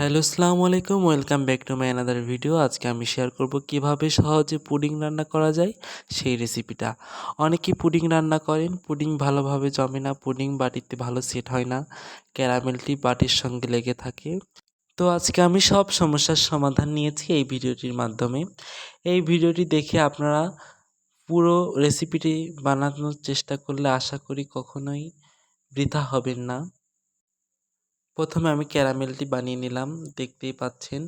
Hello, আসসালামু আলাইকুম। Welcome back to my another video আজকে আমি শেয়ার করব কীভাবে সহজে পুডিং রান্না করা যায় সেই রেসিপিটা অনেকেই পুডিং রান্না করেন পুডিং ভালোভাবে জমে না পুডিং বাটিতে ভালো সেট হয় না, ক্যারামেলটি বাটির সঙ্গে লেগে থাকে। তো আজকে আমি সব সমস্যার সমাধান নিয়েছি এই ভিডিওটির মাধ্যমে। এই ভিডিওটি দেখে আপনারা পুরো রেসিপিটি বানানোর চেষ্টা করলে আশা করি কখনোই বৃথা হবেন না। প্রথমে আমি ক্যারামেলটি বানিয়ে নিলাম, দেখতেই পাচ্ছেন।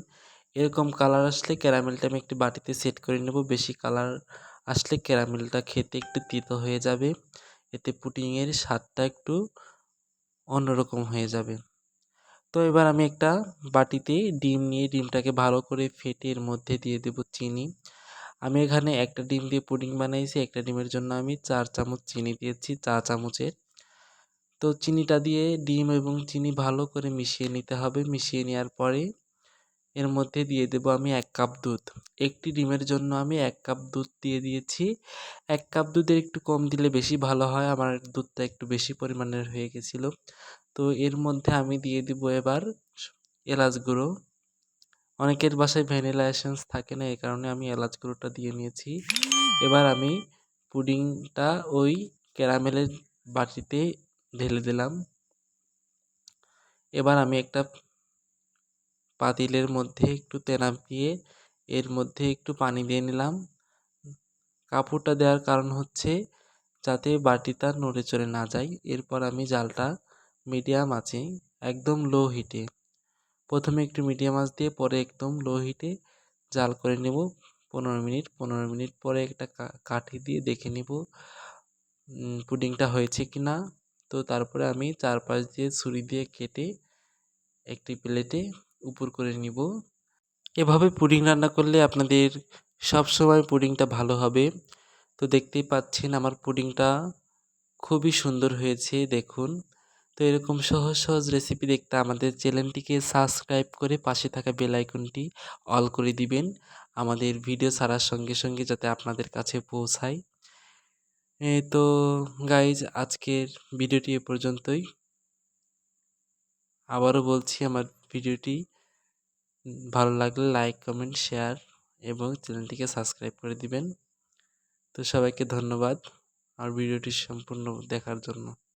এরকম কালার আসলে ক্যারামেলটা আমি একটি বাটিতে সেট করে নেব। বেশি কালার আসলে ক্যারামেলটা খেতে একটু তিতো হয়ে যাবে। এতে পুডিংয়ের স্বাদটা একটু অন্যরকম হয়ে যাবে। তো এবার আমি একটা বাটিতে ডিম নিয়ে ডিমটাকে ভালো করে ফেটে এর মধ্যে দিয়ে দেব চিনি। আমি এখানে একটা ডিম দিয়ে পুডিং বানাইছি, একটা ডিমের জন্য আমি চার চামচ চিনি দিয়েছি, চা চামচের। তো চিনিটা দিয়ে ডিম এবং চিনি ভালো করে মিশিয়ে নিতে হবে। মিশিয়ে নেওয়ার পরে এর মধ্যে দিয়ে দেব আমি এক কাপ দুধ। একটি ডিমের জন্য আমি এক কাপ দুধ দিয়ে দিয়েছি। এক কাপ দুধের একটু কম দিলে বেশি ভালো হয়। আমার দুধটা একটু বেশি পরিমাণের হয়ে গেছিল। তো এর মধ্যে আমি দিয়ে দিব এবার এলাচ গুঁড়ো। অনেকের বাসায় ভ্যানিলা এসেন্স থাকে না এই কারণে আমি এলাচ গুঁড়োটা দিয়ে নিয়েছি। এবার আমি পুডিংটা ওই ক্যারামেলের বাটিতে ঢেলে দিলাম। এবার আমি একটা পাতিলের মধ্যে একটু তেনা দিয়ে এর মধ্যে একটু পানি দিয়ে নিলাম। কাপড়টা দেওয়ার কারণ হচ্ছে যাতে বাটিটা নড়ে চড়ে না যায়। এরপর আমি জালটা মিডিয়াম আছে একদম লো হিটে, প্রথমে একটু মিডিয়াম আঁচ দিয়ে পরে একদম লো হিটে জাল করে নেব। পনেরো মিনিট পনেরো মিনিট পরে একটা কাঠি দিয়ে দেখে নেব পুডিংটা হয়েছে কি না তো তারপরে আমি চারপাশ দিয়ে ছুরি দিয়ে কেটে একটি প্লেটে উপর করে নিব। এভাবে পুডিং রান্না করলে আপনাদের সব সময় পুডিংটা ভালো হবে। তো দেখতেই পাচ্ছেন আমার পুডিংটা খুবই সুন্দর হয়েছে, দেখুন। তো এরকম সহজ সহজ রেসিপি দেখতে আমাদের চ্যানেলটিকে সাবস্ক্রাইব করে পাশে থাকা বেল আইকনটি অল করে দিবেন। আমাদের ভিডিও ছাড়ার সঙ্গে সঙ্গে যাতে আপনাদের কাছে পৌঁছায়। তো গাইজ আজকের ভিডিওটি এ পর্যন্তই। আবারও বলছি, আমার ভিডিওটি ভালো লাগলে লাইক কমেন্ট শেয়ার এবং চ্যানেলটিকে সাবস্ক্রাইব করে দিবেন। তো সবাইকে ধন্যবাদ, আর ভিডিওটি সম্পূর্ণ দেখার জন্য।